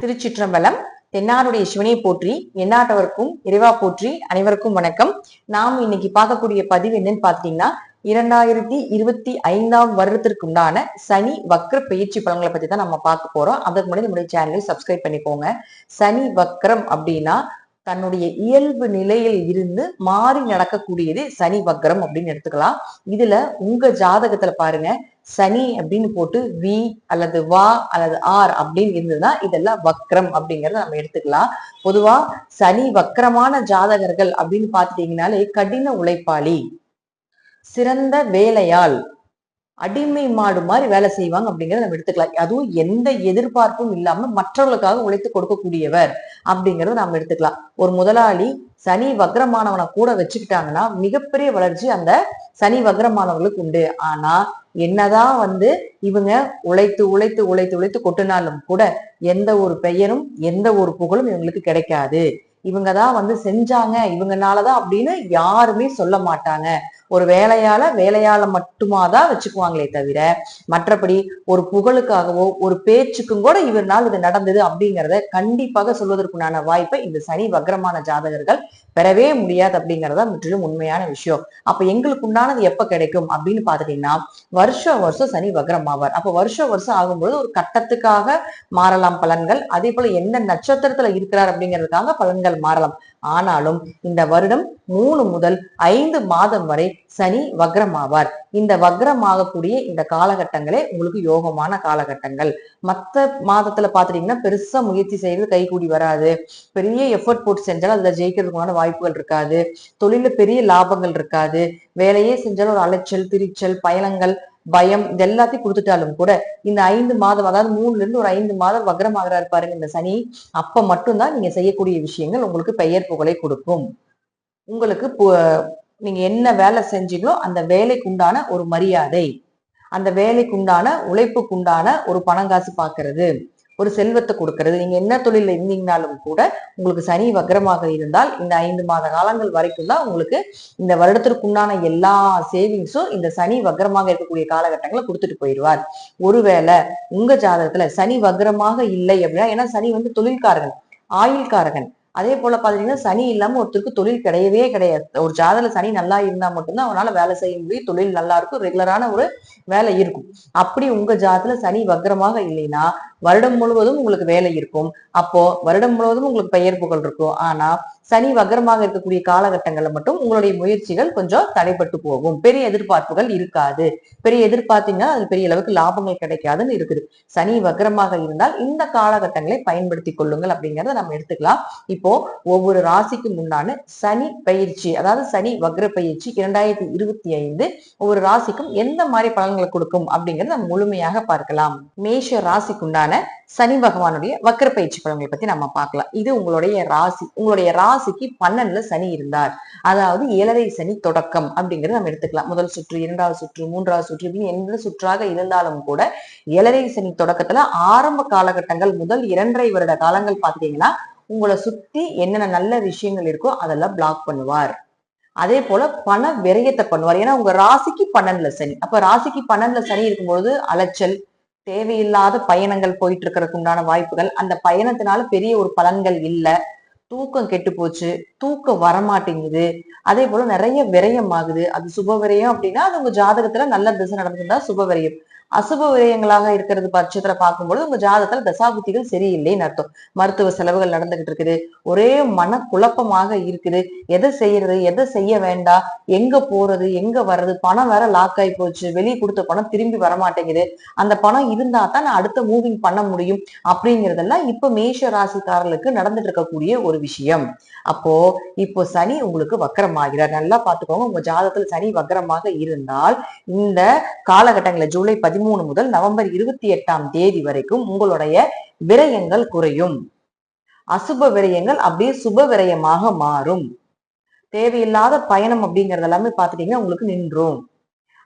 திருச்சிற்றம்பலம் தென்னாருடைய சிவனை போற்றி என்னாட்டவருக்கும் இறைவா போற்றி அனைவருக்கும் வணக்கம். நாம் இன்னைக்கு பார்க்கக்கூடிய பதிவு என்னன்னு பாத்தீங்கன்னா இரண்டாயிரத்தி இருபத்தி ஐந்தாம் வருடத்திற்கு உண்டான சனி வக்ர பயிற்சி பலன்களை பத்தி தான் நம்ம பார்க்க போறோம். அதுக்கு முன்னாடி நம்முடைய சேனலை சப்ஸ்கிரைப் பண்ணிக்கோங்க. சனி வக்ரம் அப்படின்னா தன்னுடைய இயல்பு நிலையில் இருந்து மாறி நடக்கக்கூடியது சனி வக்ரம் அப்படின்னு எடுத்துக்கலாம். இதுல உங்க ஜாதகத்துல பாருங்க. சனி அப்படின்னு போட்டு வி அல்லது வா அல்லது ஆர் அப்படின்னு இருந்ததுன்னா இதெல்லாம் வக்ரம் அப்படிங்கறத நம்ம எடுத்துக்கலாம். பொதுவா சனி வக்ரமான ஜாதகர்கள் அப்படின்னு பாத்துட்டீங்கனாலே கடின உழைப்பாளி சிறந்த வேலையாள் அடிமை மாடு மாதிரி வேலை செய்வாங்க அப்படிங்கறத நம்ம எடுத்துக்கலாம். அதுவும் எந்த எதிர்பார்ப்பும் இல்லாம மற்றவர்களுக்காக உழைத்து கொடுக்கக்கூடியவர். அப்படிங்கறத நம்ம எடுத்துக்கலாம். ஒரு முதலாளி சனி வக்ரமானவனை கூட வச்சுக்கிட்டாங்கன்னா மிகப்பெரிய வளர்ச்சி அந்த சனி வக்ரமானவர்களுக்கு உண்டு. ஆனா என்னதான் வந்து இவங்க உழைத்து உழைத்து உழைத்து உழைத்து கொட்டினாலும் கூட எந்த ஒரு பெயரும் எந்த ஒரு புகழும் இவங்களுக்கு கிடைக்காது. இவங்க தான் வந்து செஞ்சாங்க இவங்கனாலதான் அப்படின்னு யாருமே சொல்ல மாட்டாங்க. ஒரு வேலையால வேலையால மட்டுமா தான் வச்சுக்குவாங்களே தவிர மற்றபடி ஒரு புகழுக்காகவோ ஒரு பேச்சுக்கும் கூட இவர் நாள் இது நடந்தது அப்படிங்கிறத கண்டிப்பாக சொல்வதற்குண்டான வாய்ப்பை இந்த சனி வக்ரமான ஜாதகர்கள் பெறவே முடியாது அப்படிங்கறத முற்றிலும் உண்மையான விஷயம். அப்ப எங்களுக்கு உண்டானது எப்ப கிடைக்கும் அப்படின்னு பாத்துட்டீங்கன்னா வருஷம் வருஷம் சனி வக்ரம் ஆவார். அப்ப வருஷம் வருஷம் ஆகும்போது ஒரு கட்டத்துக்காக மாறலாம் பலன்கள். அதே போல எந்த நட்சத்திரத்துல இருக்கிறார் அப்படிங்கிறதுக்காக பலன்கள் மாறலாம். ஆனாலும் இந்த வருடம் மூணு முதல் ஐந்து மாதம் வரை சனி வக்ரமாவார். இந்த வக்ரமாகக்கூடிய இந்த காலகட்டங்களே உங்களுக்கு யோகமான காலகட்டங்கள். மத்த மாதத்துல பாத்துட்டீங்கன்னா பெருசா முயற்சி செய்யறது கைகூடி வராது. பெரிய எஃபர்ட் போட்டு செஞ்சாலும் அதுல ஜெயிக்கிறதுக்கான வாய்ப்புகள் இருக்காது. தொழில பெரிய லாபங்கள் இருக்காது. வேலையே செஞ்சாலும் ஒரு அலைச்சல் திரிச்சல் பயணங்கள் பயம் இது எல்லாத்தையும் கொடுத்துட்டாலும் கூட இந்த ஐந்து மாதம் அதாவது மூணுல இருந்து ஒரு ஐந்து மாதம் வக்ரமாகறா இருப்பாருங்க இந்த சனி. அப்ப மட்டும்தான் நீங்க செய்யக்கூடிய விஷயங்கள் உங்களுக்கு பெயர் புகழை கொடுக்கும். உங்களுக்கு நீங்க என்ன வேலை செஞ்சீங்களோ அந்த வேலைக்குண்டான ஒரு மரியாதை. அந்த வேலைக்குண்டான உழைப்புக்குண்டான ஒரு பணங்காசு பாக்குறது. ஒரு செல்வத்தை கொடுக்கறது. நீங்க என்ன தொழில இருந்தீங்கனாலும் கூட உங்களுக்கு சனி வக்ரமாக இருந்தால் இந்த ஐந்து மாத காலங்கள் வரைக்கும் தான் உங்களுக்கு இந்த வருடத்திற்குண்டான எல்லா சேவிங்ஸும் இந்த சனி வக்ரமாக இருக்கக்கூடிய காலகட்டங்களை கொடுத்துட்டு போயிடுவார். ஒருவேளை உங்க ஜாதகத்துல சனி வக்ரமாக இல்லை அப்படின்னா ஏன்னா சனி வந்து தொழில்காரகன் ஆயுள்காரகன். அதே போல பாத்தீங்கன்னா சனி இல்லாம ஒருத்தருக்கு தொழில் கிடையவே கிடையாது. ஒரு ஜாதல சனி நல்லா இருந்தா மட்டும்தான் அவனால வேலை செய்ய முடியும். தொழில் நல்லா இருக்கும். ரெகுலரான ஒரு வேலை இருக்கும். அப்படி உங்க ஜாதத்துல சனி வக்ரமாக இல்லைன்னா வருடம் முழுவதும் உங்களுக்கு வேலை இருக்கும். அப்போ வருடம் முழுவதும் உங்களுக்கு பெயர் புகழ் இருக்கும். ஆனா சனி வக்ரமாக இருக்கக்கூடிய காலகட்டங்களில் மட்டும் உங்களுடைய முயற்சிகள் கொஞ்சம் தடைப்பட்டு போகும். பெரிய எதிர்பார்ப்புகள் இருக்காது. பெரிய எதிர்பார்த்தீங்கன்னா அது பெரிய அளவுக்கு லாபங்கள் கிடைக்காதுன்னு இருக்குது. சனி வக்ரமாக இருந்தால் இந்த காலகட்டங்களை பயன்படுத்தி கொள்ளுங்கள் அப்படிங்கறத நம்ம எடுத்துக்கலாம். இப்போ ஒவ்வொரு ராசிக்கு முன்னான சனி பயிற்சி அதாவது சனி வக்ர பயிற்சி இரண்டாயிரத்தி இருபத்தி ஐந்து ஒவ்வொரு ராசிக்கும் எந்த மாதிரி பலன்களை கொடுக்கும் அப்படிங்கிறத நம்ம முழுமையாக பார்க்கலாம். மேஷ ராசிக்குண்டான சனி பகவானுடைய வக்ர பயிற்சி பலன்களை பத்தி நம்ம பார்க்கலாம். இது உங்களுடைய ராசி. உங்களுடைய ராசி ராசிக்கு பன்னெண்டுல சனி இருந்தார். அதாவது ஏழரை சனி தொடக்கம் அப்படிங்கறத நம்ம எடுத்துக்கலாம். முதல் சுற்று இரண்டாவது சுற்று மூன்றாவது சுற்று அப்படின்னு எந்த சுற்றாக இருந்தாலும் கூட ஏழரை சனி தொடக்கத்துல ஆரம்ப காலகட்டங்கள் முதல் இரண்டரை வருட காலங்கள் பாத்தீங்கன்னா உங்களை சுத்தி என்னென்ன நல்ல விஷயங்கள் இருக்கோ அதெல்லாம் பிளாக் பண்ணுவார். அதே போல பண விரயத்தை பண்ணுவார். ஏன்னா உங்க ராசிக்கு பன்னெண்டுல சனி. அப்ப ராசிக்கு பன்னெண்டுல சனி இருக்கும்பொழுது அலைச்சல் தேவையில்லாத பயணங்கள் போயிட்டு இருக்கிறதுக்கு உண்டான வாய்ப்புகள் அந்த பயணத்தினால பெரிய ஒரு பலன்கள் இல்லை. தூக்கம் கெட்டு போச்சு தூக்கம் வரமாட்டேங்குது. அதே போல நிறைய விரயம் ஆகுது. அது சுப விரயம் அப்படின்னா அது உங்க ஜாதகத்துல நல்ல திசை நடந்திருந்தா சுப விரயம். அசுப விரயங்களாக இருக்கிறது பட்சத்துல பார்க்கும்போது உங்க ஜாதகத்துல தசாபுத்திகள் சரியில்லைன்னு அர்த்தம். மருத்துவ செலவுகள் நடந்துகிட்டு இருக்குது. ஒரே மன குழப்பமாக இருக்குது. எதை செய்யறது எதை செய்ய வேண்டாம் எங்க போறது எங்க வர்றது பணம் வேற லாக் ஆகி போச்சு. வெளியே கொடுத்த பணம் திரும்பி வரமாட்டேங்குது. அந்த பணம் இருந்தா தான் நான் அடுத்த மூவிங் பண்ண முடியும் அப்படிங்கறதெல்லாம் இப்ப மேஷ ராசிக்காரர்களுக்கு நடந்துட்டு இருக்கக்கூடிய ஒரு விஷயம். அப்போ இப்போ சனி உங்களுக்கு வக்கரமாகிறார். நல்லா பாத்துக்கோங்க உங்க ஜாதகத்துல சனி வக்கரமாக இருந்தால் இந்த காலகட்டங்களில் ஜூலை பதிமூணு முதல் நவம்பர் இருபத்தி எட்டாம் தேதி வரைக்கும் உங்களுடைய விரயங்கள் குறையும். அசுப விரயங்கள் அப்படியே சுப விரயமாக மாறும். தேவையில்லாத பயணம் அப்படிங்கறது எல்லாமே பார்த்துட்டீங்கன்னா உங்களுக்கு நின்றும்.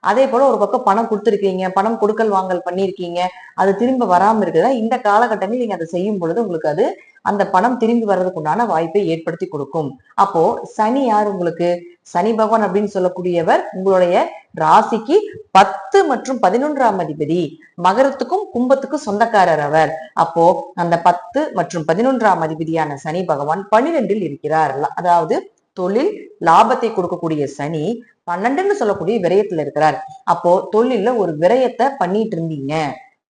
அதே போல ஒரு பக்கம் பணம் கொடுத்துருக்கீங்க பணம் கொடுக்கல் வாங்கல் பண்ணியிருக்கீங்க அது திரும்ப வராம இருக்குதா? இந்த காலகட்டங்களில் நீங்க அதை செய்யும் பொழுது உங்களுக்கு அது அந்த பணம் திரும்பி வர்றதுக்கு உண்டான வாய்ப்பை ஏற்படுத்தி கொடுக்கும். அப்போ சனி யார் உங்களுக்கு? சனி பகவான் அப்படின்னு சொல்லக்கூடியவர் உங்களுடைய ராசிக்கு பத்து மற்றும் பதினொன்றாம் அதிபதி. மகரத்துக்கும் கும்பத்துக்கும் சொந்தக்காரர் அவர். அப்போ அந்த பத்து மற்றும் பதினொன்றாம் அதிபதியான சனி பகவான் பனிரெண்டில் இருக்கிறார். அதாவது தொழில் லாபத்தை கொடுக்கக்கூடிய சனி பன்னெண்டுன்னு சொல்லக்கூடிய விரயத்துல இருக்கிறார். அப்போ தொழில்ல ஒரு விரயத்தை பண்ணிட்டு இருந்தீங்க.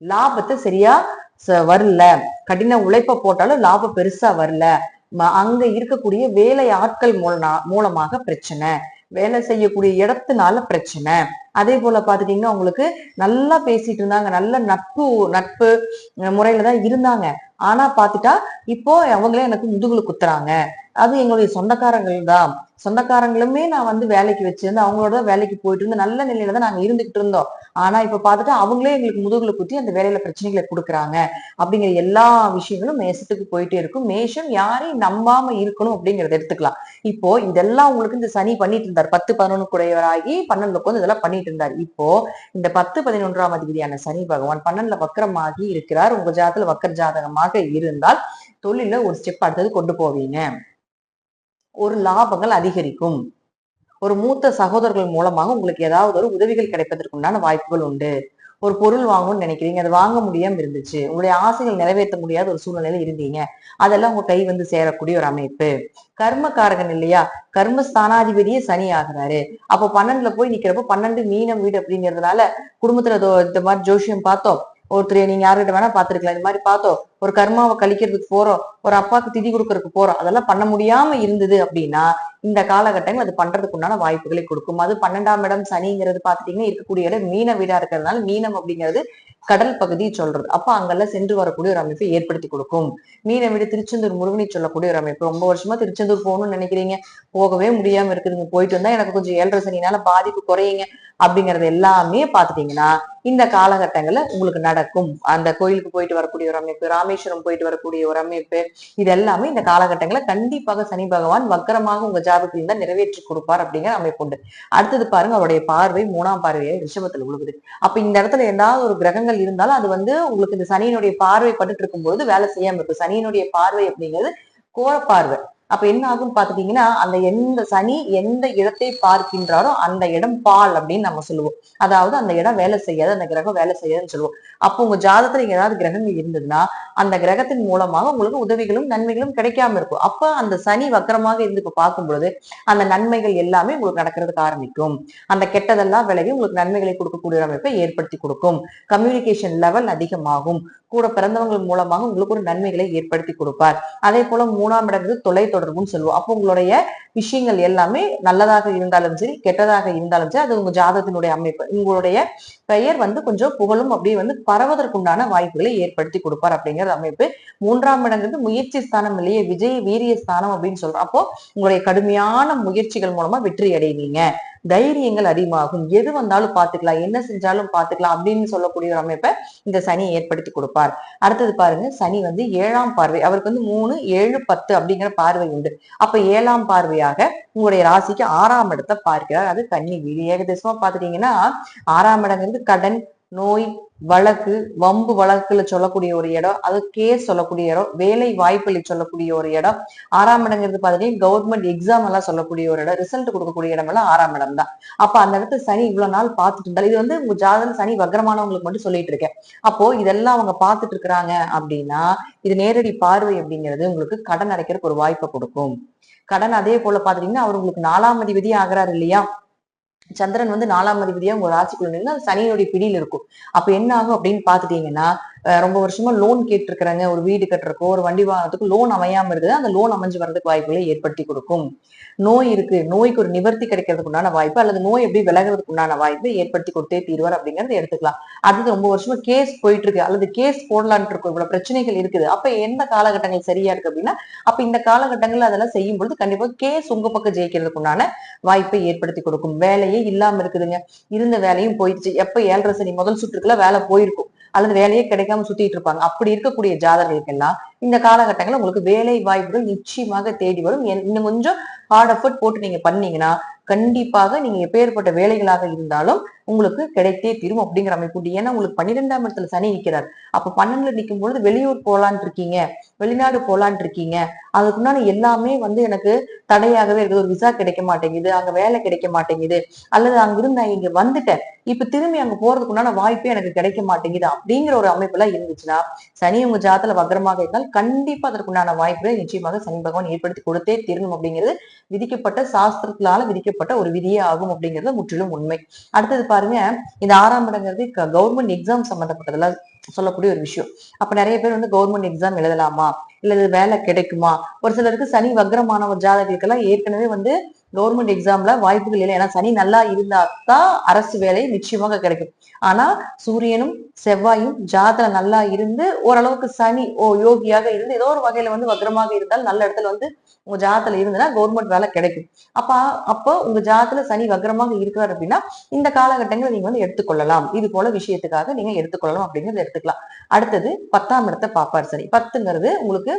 லாபத்தை சரியா ச- வரல. கடின உழைப்ப போட்டாலும் லாபம் பெருசா வரல. ம- அங்க இருக்கக்கூடிய வேலை ஆட்கள் மூலமா மூலமாக பிரச்சனை. வேலை செய்யக்கூடிய இடத்துனால பிரச்சனை. அதே போல பாத்துட்டீங்கன்னா உங்களுக்கு நல்லா பேசிட்டு இருந்தாங்க. நல்ல நட்பு நட்பு முறையில தான் இருந்தாங்க. ஆனா பாத்துட்டா இப்போ அவங்களே எனக்கு முதுகுல குத்துறாங்க. அது எங்களுடைய சொந்தக்காரங்கள் தான். சொந்தக்காரங்களுமே நான் வந்து வேலைக்கு வச்சிருந்து அவங்களோட வேலைக்கு போயிட்டு இருந்து நல்ல நிலையில தான் நாங்க இருந்துகிட்டு இருந்தோம். ஆனா இப்ப பாத்துட்டு அவங்களே எங்களுக்கு முதுகுல குத்தி அந்த வேலையில பிரச்சனைகளை கொடுக்குறாங்க. அப்படிங்கிற எல்லா விஷயங்களும் மேசத்துக்கு போயிட்டே இருக்கும். மேஷம் யாரையும் நம்பாம இருக்கணும் அப்படிங்கறத எடுத்துக்கலாம். இப்போ இதெல்லாம் உங்களுக்கு இந்த சனி பண்ணிட்டு இருந்தார். பத்து பதினொன்னு குடையவராகி பன்னெண்டு உட்காந்து இதெல்லாம் பண்ணிட்டு இருந்தார் இப்போ இந்த பத்து பதினொன்றாம் அதிபதியான சனி பகவான் பன்னெண்டுல வக்கரமாகி இருக்கிறார். உங்க ஜாதத்துல வக்கர ஜாதகமாக இருந்தால் தொழில ஒரு ஸ்டெப் அடுத்தது கொண்டு போவீங்க. ஒரு லாபங்கள் அதிகரிக்கும். ஒரு மூத்த சகோதரர்கள் மூலமாக உங்களுக்கு ஏதாவது ஒரு உதவிகள் கிடைப்பதற்கு உண்டான வாய்ப்புகள் உண்டு. ஒரு பொருள் வாங்கணும்னு நினைக்கிறீங்க. அது வாங்க முடியாம இருந்துச்சு. உங்களுடைய ஆசைகள் நிறைவேற்ற முடியாத ஒரு சூழ்நிலையில இருந்தீங்க. அதெல்லாம் உங்க கை வந்து சேரக்கூடிய ஒரு அமைப்பு. கர்மகாரகன் இல்லையா? கர்ம ஸ்தானாதிபதியே சனி ஆகுறாரு. அப்போ பன்னெண்டுல போய் நிக்கிறப்போ பன்னெண்டு மீனம் வீடு அப்படிங்கறதுனால குடும்பத்துல இந்த மாதிரி ஜோஷியம் பார்த்தோம். ஒருத்தர் நீங்க யார்கிட்ட வேணா பாத்துருக்கலாம் இந்த மாதிரி பார்த்தோம். ஒரு கர்மாவை கழிக்கிறதுக்கு போறோம். ஒரு அப்பாவுக்கு திதி கொடுக்கறதுக்கு போறோம். அதெல்லாம் பண்ண முடியாம இருந்தது அப்படின்னா இந்த காலகட்டம் அது பண்றதுக்கு உண்டான வாய்ப்புகளை கொடுக்கும். அது பன்னெண்டாம் இடம் சனிங்கிறது பாத்துட்டீங்கன்னா இருக்கக்கூடிய இடம் மீன வீடா இருக்கிறதுனால மீனம் அப்படிங்கிறது கடல் பகுதி சொல்றது. அப்ப அங்கெல்லாம் சென்று வரக்கூடிய ஒரு அமைப்பை ஏற்படுத்தி கொடுக்கும். மீன விட திருச்செந்தூர் முருகனை சொல்லக்கூடிய ஒரு அமைப்பு. ரொம்ப வருஷமா திருச்செந்தூர் போகணும்னு நினைக்கிறீங்க? போகவே முடியாம இருக்குதுங்க. போயிட்டு வந்தா எனக்கு கொஞ்சம் ஏழரை சனினால பாதிப்பு குறையுங்க. அப்படிங்கறது எல்லாமே பாத்துட்டீங்கன்னா இந்த காலகட்டங்கள்ல உங்களுக்கு நடக்கும். அந்த கோயிலுக்கு போயிட்டு வரக்கூடிய ஒரு அமைப்பு ராமேஸ்வரம் போயிட்டு வரக்கூடிய ஒரு அமைப்பு இது எல்லாமே இந்த காலகட்டங்களை கண்டிப்பாக சனி பகவான் வக்கரமாக உங்க ஜாதகத்தில் தான் நிறைவேற்றி கொடுப்பார் அப்படிங்கிற அமைப்பு உண்டு. அடுத்தது பாருங்க அவருடைய பார்வை மூணாம் பார்வையை ரிஷபத்துல உழுகுது அப்ப இந்த இடத்துல ஏதாவது ஒரு கிரகங்கள் இருந்தாலும் அது வந்து உங்களுக்கு இந்த சனியினுடைய பார்வை பட்டுட்டு இருக்கும்போது வேலை செய்யாம இருக்கு சனியினுடைய பார்வை அப்படிங்கிறது கோர பார்வை அப்ப என்ன ஆகும் பாத்துட்டீங்கன்னா அந்த எந்த சனி எந்த இடத்தை பார்க்கின்றாரோ அந்த இடம் பால் அப்படின்னு நம்ம சொல்லுவோம். அதாவது அந்த இடம் வேலை செய்யாது அந்த கிரகம் வேலை செய்யாதுன்னு சொல்லுவோம். அப்போ உங்க ஜாதகத்துல ஏதாவது கிரகங்கள் இருந்ததுன்னா அந்த கிரகத்தின் மூலமாக உங்களுக்கு உதவிகளும் நன்மைகளும் கிடைக்காம இருக்கும். அப்ப அந்த சனி வக்கரமாக இருந்து இப்ப பார்க்கும் பொழுது அந்த நன்மைகள் எல்லாமே உங்களுக்கு நடக்கிறதுக்கு ஆரம்பிக்கும். அந்த கெட்டதெல்லாம் விலகி உங்களுக்கு நன்மைகளை கொடுக்கக்கூடிய அமைப்பை ஏற்படுத்தி கொடுக்கும். கம்யூனிகேஷன் லெவல் அதிகமாகும். கூட பிறந்தவங்கள் மூலமாக உங்களுக்கு ஒரு நன்மைகளை ஏற்படுத்தி கொடுப்பார். அதே போல மூணாம் இடங்கிறது தொலை தொடர்புன்னு சொல்லுவோம். அப்போ உங்களுடைய விஷயங்கள் எல்லாமே நல்லதாக இருந்தாலும் சரி கெட்டதாக இருந்தாலும் சரி அது உங்க ஜாதகத்தினுடைய அமைப்பு. உங்களுடைய பெயர் வந்து கொஞ்சம் புகழும் அப்படியே வந்து பரவதற்குண்டான வாய்ப்புகளை ஏற்படுத்தி கொடுப்பார் அப்படிங்கிற அமைப்பு. மூன்றாம் இடங்கிறது முயற்சி ஸ்தானம் இல்லையே விஜய் வீரிய ஸ்தானம் அப்படின்னு சொல்றோம். அப்போ உங்களுடைய கடுமையான முயற்சிகள் மூலமா வெற்றி அடைவீங்க. தைரியங்கள் அதிகமாகும். எது வந்தாலும் பாத்துக்கலாம் என்ன செஞ்சாலும் பாத்துக்கலாம் அப்படின்னு சொல்லக்கூடிய ஒரு அமைப்பை இந்த சனி ஏற்படுத்தி கொடுப்பார். அடுத்தது பாருங்க சனி வந்து ஏழாம் பார்வை. அவருக்கு வந்து மூணு ஏழு பத்து அப்படிங்கிற பார்வை உண்டு. அப்ப ஏழாம் பார்வையாக உங்களுடைய ராசிக்கு ஆறாம் இடத்தை பார்க்கிறார். அது கன்னி வீடு. ஏகதேசமா பாத்துட்டீங்கன்னா ஆறாம் இடங்கிறது கடன் நோய் வழக்கு வம்பு வழக்குல சொல்லக்கூடிய ஒரு இடம் அது கேஸ் சொல்லக்கூடிய இடம் வேலை வாய்ப்புல சொல்லக்கூடிய ஒரு இடம். ஆறாம் இடங்கிறது பாத்தீங்கன்னா கவர்மெண்ட் எக்ஸாம் எல்லாம் சொல்லக்கூடிய ஒரு இடம் ரிசல்ட் கொடுக்கக்கூடிய இடம் எல்லாம் ஆறாம் இடம் தான். அப்ப அந்த இடத்துல சனி இவ்வளவு நாள் பார்த்துட்டு இருந்தாலும் இது வந்து உங்க ஜாதகம் சனி வக்ரமானவங்களுக்கு மட்டும் சொல்லிட்டு இருக்கேன் அப்போ இதெல்லாம் அவங்க பார்த்துட்டு இருக்கிறாங்க அப்படின்னா இது நேரடி பார்வை அப்படிங்கிறது உங்களுக்கு கடன் அடைக்கிறதுக்கு ஒரு வாய்ப்பை கொடுக்கும். கடன் அதே போல பாத்தீங்கன்னா அவர் உங்களுக்கு நாலாம் அதிபதி ஆகிறாரு இல்லையா? சந்திரன் வந்து நாலாம் அதிபதியா உங்க ராசிக்குள்ள நின்று அது சனியினுடைய பிடியில் இருக்கும். அப்ப என்ன ஆகும் அப்படின்னு பாத்துட்டீங்கன்னா ரொம்ப வருஷமா லோன் கேட்டிருக்கிறாங்க. ஒரு வீடு கட்டுறக்கோ ஒரு வண்டி வாங்குறதுக்கு லோன் அமையாம இருக்குது அந்த லோன் அமைஞ்சு வர்றதுக்கு வாய்ப்புகளை ஏற்படுத்தி கொடுக்கும். நோய் இருக்கு. நோய்க்கு ஒரு நிவர்த்தி கிடைக்கிறதுக்கு உண்டான வாய்ப்பு அல்லது நோய் எப்படி விலகிறதுக்கு உண்டான வாய்ப்பை ஏற்படுத்தி கொடுத்தே தீர்வார் அப்படிங்கறத எடுத்துக்கலாம். அடுத்து ரொம்ப வருஷமா கேஸ் போயிட்டு இருக்கு அல்லது கேஸ் போடலான்ட்டு இருக்கும். இவ்வளவு பிரச்சனைகள் இருக்குது. அப்ப எந்த காலகட்டங்கள் சரியா இருக்கு அப்படின்னா அப்ப இந்த காலகட்டங்கள்ல அதெல்லாம் செய்யும் பொழுது கண்டிப்பா கேஸ் உங்க பக்கம் ஜெயிக்கிறதுக்கு உண்டான வாய்ப்பை ஏற்படுத்தி கொடுக்கும். வேலையே இல்லாம இருக்குதுங்க. இருந்த வேலையும் போயிடுச்சு. எப்ப ஏழரை சனி முதல் சுற்றுக்குள்ள வேலை போயிருக்கும். அல்லது வேலையே கிடைக்காம சுத்திட்டு இருப்பாங்க. அப்படி இருக்கக்கூடிய ஜாதகர்களுக்கெல்லாம் இந்த காலகட்டங்களில் உங்களுக்கு வேலை வாய்ப்புகள் நிச்சயமாக தேடி வரும். என்- இன்னும் கொஞ்சம் ஹார்ட் எஃபர்ட் போட்டு நீங்க பண்ணீங்கன்னா கண்டிப்பாக நீங்க எப்பேற்பட்ட வேலைகளாக இருந்தாலும் உங்களுக்கு கிடைத்தே தீரும் அப்படிங்கிற அமைப்பு உண்டு. ஏன்னா உங்களுக்கு பன்னிரெண்டாம் இடத்துல சனி நிற்கிறார் அப்ப பன்னெண்டுல நிற்கும் பொழுது வெளியூர் போலான் இருக்கீங்க வெளிநாடு போலான் இருக்கீங்க. அதுக்குண்டான எல்லாமே வந்து எனக்கு தடையாகவே இருக்குது. ஒரு விசா கிடைக்க மாட்டேங்குது அங்க வேலை கிடைக்க மாட்டேங்குது அல்லது அங்கிருந்து நான் இங்க வந்துட்டேன். இப்ப திரும்பி அங்க போறதுக்குண்டான வாய்ப்பே எனக்கு கிடைக்க மாட்டேங்குது அப்படிங்கிற ஒரு அமைப்புல இருந்துச்சுன்னா சனி உங்க ஜாதத்துல வக்ரமாக இருந்தால் கண்டிப்பா அதற்குண்டான வாய்ப்புகளை நிச்சயமாக சனி பகவான் ஏற்படுத்தி கொடுத்தே தீரணும் அப்படிங்கிறது விதிக்கப்பட்ட சாஸ்திரத்தினால விதிக்கப்பட்ட ஒரு விதியே ஆகும் அப்படிங்கிறது முற்றிலும் உண்மை. அடுத்தது பாருங்க இந்த ஆறாம் இடங்கிறது கவர்மெண்ட் எக்ஸாம் சம்பந்தப்பட்டதுல சொல்லக்கூடிய ஒரு விஷயம். அப்ப நிறைய பேர் வந்து கவர்மெண்ட் எக்ஸாம் எழுதலாமா? இல்லது வேலை கிடைக்குமா? ஒரு சிலருக்கு சனி வக்ரமான ஒரு ஜாதகங்களுக்கெல்லாம் ஏற்கனவே வந்து கவர்மெண்ட் எக்ஸாம்ல வாய்ப்புகள் இல்லை. ஏன்னா சனி நல்லா இருந்தா தான் அரசு வேலை நிச்சயமாக கிடைக்கும். ஆனா சூரியனும் செவ்வாயும் ஜாதல நல்லா இருந்து ஓரளவுக்கு சனி ஓ யோகியாக இருந்து ஏதோ ஒரு வகையில வந்து வக்ரமாக இருந்தால் நல்ல இடத்துல வந்து உங்க ஜாதத்துல இருந்ததுன்னா கவர்மெண்ட் வேலை கிடைக்கும். அப்ப அப்போ உங்க ஜாதத்துல சனி வக்ரமாக இருக்கிறார் அப்படின்னா இந்த காலகட்டங்களை நீங்க வந்து எடுத்துக்கொள்ளலாம். இது போல விஷயத்துக்காக நீங்க எடுத்துக்கொள்ளலாம் அப்படிங்கறத எடுத்துக்கலாம். அடுத்தது பத்தாம் இடத்தை பாப்பார் சனி. பத்துங்கிறது உங்களுக்கு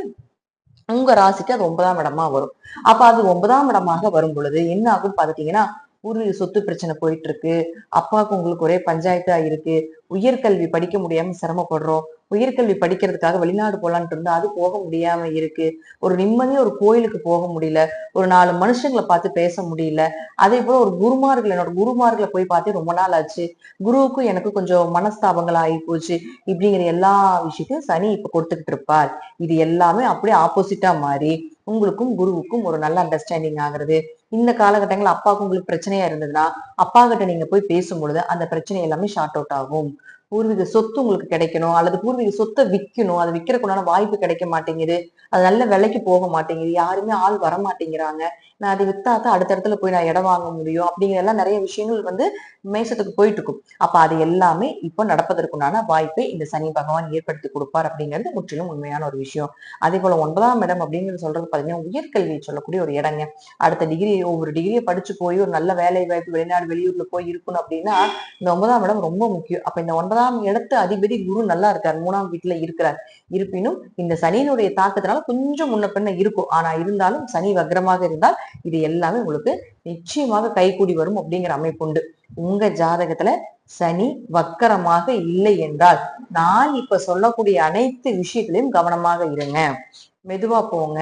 உங்க ராசிக்கு அது ஒன்பதாம் இடமா வரும். அப்ப அது ஒன்பதாம் இடமாக வரும் பொழுது என்ன ஆகும் பாத்துட்டீங்கன்னா பூர்வீக சொத்து பிரச்சனை போயிட்டு இருக்கு அப்பாவுக்கு உங்களுக்கு ஒரே பஞ்சாயத்தா இருக்கு. உயர்கல்வி படிக்க முடியாம சிரமப்படுறோம். உயர்கல்வி படிக்கிறதுக்காக வெளிநாடு போலான்ட்டு இருந்தா அது போக முடியாம இருக்கு. ஒரு நிம்மதியா ஒரு கோயிலுக்கு போக முடியல. ஒரு நாலு மனுஷங்களை பார்த்து பேச முடியல. அதே போல ஒரு குருமார்கள் என்னோட குருமார்களை போய் பார்த்து ரொம்ப நாள் ஆச்சு. குருவுக்கும் எனக்கு கொஞ்சம் மனஸ்தாபங்கள் ஆகி போச்சு. இப்படிங்கிற எல்லா விஷயத்தையும் சனி இப்ப கொடுத்துக்கிட்டு இருப்பார். இது எல்லாமே அப்படியே ஆப்போசிட்டா மாறி உங்களுக்கும் குருவுக்கும் ஒரு நல்ல அண்டர்ஸ்டாண்டிங் ஆகுறது. இந்த காலகட்டங்கள் அப்பாவுக்கு உங்களுக்கு பிரச்சனையா இருந்ததுன்னா அப்பா கிட்ட நீங்க போய் பேசும் பொழுது அந்த பிரச்சனை எல்லாமே ஷார்ட் அவுட் ஆகும். பூர்வீக சொத்து உங்களுக்கு கிடைக்கணும் அல்லது பூர்வீக சொத்தை விற்கணும் அதை விற்கிறக்குண்டான வாய்ப்பு கிடைக்க மாட்டேங்குது. அது நல்ல விலைக்கு போக மாட்டேங்குது. யாருமே ஆள் வர மாட்டேங்கிறாங்க. நான் அதை வித்தா தான் அடுத்த இடத்துல போய் நான் இடம் வாங்க முடியும். அப்படிங்கிற எல்லாம் நிறைய விஷயங்கள் வந்து மேசத்துக்கு போயிட்டு இருக்கும் அப்ப அது எல்லாமே இப்போ நடப்பதற்குண்டான வாய்ப்பை இந்த சனி பகவான் ஏற்படுத்தி கொடுப்பார் அப்படிங்கிறது முற்றிலும் உண்மையான ஒரு விஷயம். அதே போல ஒன்பதாம் இடம் அப்படிங்கிறது சொல்றது பாத்தீங்கன்னா உயர்கல்வி சொல்லக்கூடிய ஒரு இடங்க. அடுத்த டிகிரி ஒவ்வொரு டிகிரியை படிச்சு போய் ஒரு நல்ல வேலை வாய்ப்பு வெளிநாடு வெளியூர்ல போய் இருக்கணும் அப்படின்னா இந்த ஒன்பதாம் இடம் ரொம்ப முக்கியம். அப்ப இந்த ஒன்பதாம் ஒன்பதாம் இடத்து அதிபதி குரு நல்லா இருக்கார். மூணாம் வீட்டுல இருக்கிறார். இருப்பினும் இந்த சனியினுடைய தாக்கத்தினால கொஞ்சம் முன்ன பின்ன இருக்கும். ஆனா இருந்தாலும் சனி வக்ரமாக இருந்தால் இது எல்லாமே உங்களுக்கு நிச்சயமாக கைகூடி வரும் அப்படிங்கிற அமைப்பு உண்டு. உங்க ஜாதகத்துல சனி வக்கரமாக இல்லை என்றால் நான் இப்ப சொல்லக்கூடிய அனைத்து விஷயத்திலையும் கவனமாக இருங்க. மெதுவா போங்க.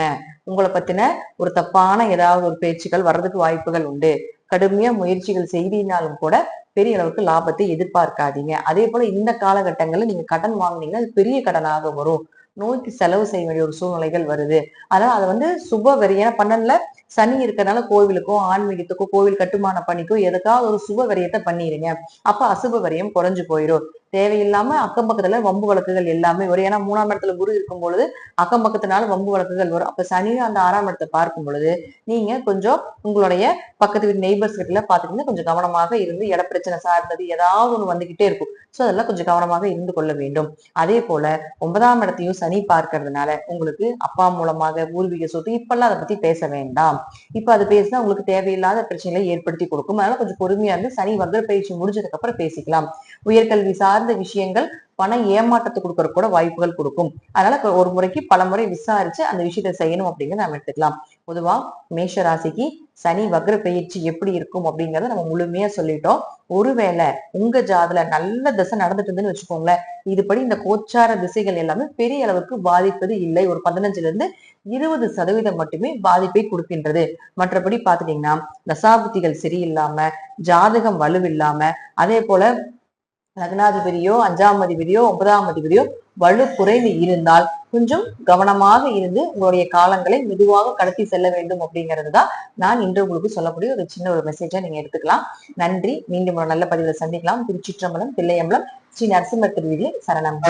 உங்களை பத்தின ஒரு தப்பான ஏதாவது ஒரு பேச்சுக்கள் வர்றதுக்கு வாய்ப்புகள் உண்டு. கடுமையா முயற்சிகள் செய்தினாலும் கூட பெரிய அளவுக்கு லாபத்தை எதிர்பார்க்காதீங்க. அதே போல இந்த காலகட்டங்கள்ல நீங்க கடன் வாங்குனீங்கன்னா அது பெரிய கடனாக வரும். நோய்க்கு செலவு செய்ய வேண்டிய ஒரு சூழ்நிலைகள் வருது. அதனால அதை வந்து சுப வரி ஏன்னா பன்னெண்டுல சனி இருக்கிறனால கோவிலுக்கோ ஆன்மீகத்துக்கோ கோவில் கட்டுமான பணிக்கோ எதுக்காவது ஒரு சுப வரியத்தை பண்ணிடுங்க அப்ப அசுப வரியம் குறைஞ்சு போயிடும் தேவையில்லாம அக்கம் பக்கத்துல வம்பு வழக்குகள் எல்லாமே வரும். ஏன்னா மூணாம் இடத்துல குரு இருக்கும் பொழுது அக்கம் பக்கத்தினால வம்பு வழக்குகள் வரும். அப்ப சனி அந்த ஆறாம் இடத்தை பார்க்கும் பொழுது நீங்க கொஞ்சம் உங்களுடைய பக்கத்து வீட்டு நெய்பர்ஸ் கிட்ட பாத்துக்கிட்டு கொஞ்சம் கவனமாக இருந்து இட பிரச்சனை சார்ந்தது ஏதாவது ஒண்ணு வந்துகிட்டே இருக்கும். சோ அதெல்லாம் கொஞ்சம் கவனமாக இருந்து கொள்ள வேண்டும். அதே போல ஒன்பதாம் இடத்தையும் சனி பார்க்கறதுனால உங்களுக்கு அப்பா மூலமாக பூர்வீக சொத்து இப்பெல்லாம் அதை பத்தி பேச வேண்டாம். இப்ப அது பேசினா உங்களுக்கு தேவையில்லாத பிரச்சனைகளை ஏற்படுத்தி கொடுக்கும். அதனால கொஞ்சம் பொறுமையா இருந்து சனி வக்ர பயிற்சி முடிஞ்சதுக்கு அப்புறம் பேசிக்கலாம். உயர்கல்வி சார் சார்ந்த விஷயங்கள் பண ஏமாற்றத்தை கொடுக்கற கூட வாய்ப்புகள் கொடுக்கும். அதனால ஒரு முறைக்கு பல முறை விசாரிச்சு அந்த விஷயத்தை செய்யணும் அப்படிங்கிறத நம்ம எடுத்துக்கலாம். பொதுவா மேஷ ராசிக்கு சனி வக்ர பயிற்சி எப்படி இருக்கும் அப்படிங்கறத நம்ம முழுமையா சொல்லிட்டோம். ஒருவேளை உங்க ஜாதுல நல்ல திசை நடந்துட்டு இருந்துன்னு வச்சுக்கோங்களேன். இதுபடி இந்த கோச்சார திசைகள் எல்லாமே பெரிய அளவுக்கு பாதிப்பது இல்லை. ஒரு பதினஞ்சுல இருந்து இருபது சதவீதம் மட்டுமே பாதிப்பை கொடுக்கின்றது. மற்றபடி பாத்துட்டீங்கன்னா தசாபுத்திகள் சரியில்லாம ஜாதகம் வலுவில்லாம அதே போல லக்னாதிபதியோ அஞ்சாம் அதிபதியோ ஒன்பதாம் அதிபதியோ வலு குறைந்து இருந்தால் கொஞ்சம் கவனமாக இருந்து உங்களுடைய காலங்களை மெதுவாக கடத்தி செல்ல வேண்டும் அப்படிங்கிறது தான் நான் இன்று உங்களுக்கு சொல்லக்கூடிய ஒரு சின்ன ஒரு மெசேஜா நீங்க எடுத்துக்கலாம். நன்றி. மீண்டும் ஒரு நல்ல பதிவில் சந்திக்கலாம். திருச்சிற்றம்பலம் தில்லையம்பலம் ஸ்ரீ நரசிம்மர் திருவிதி சரணம்.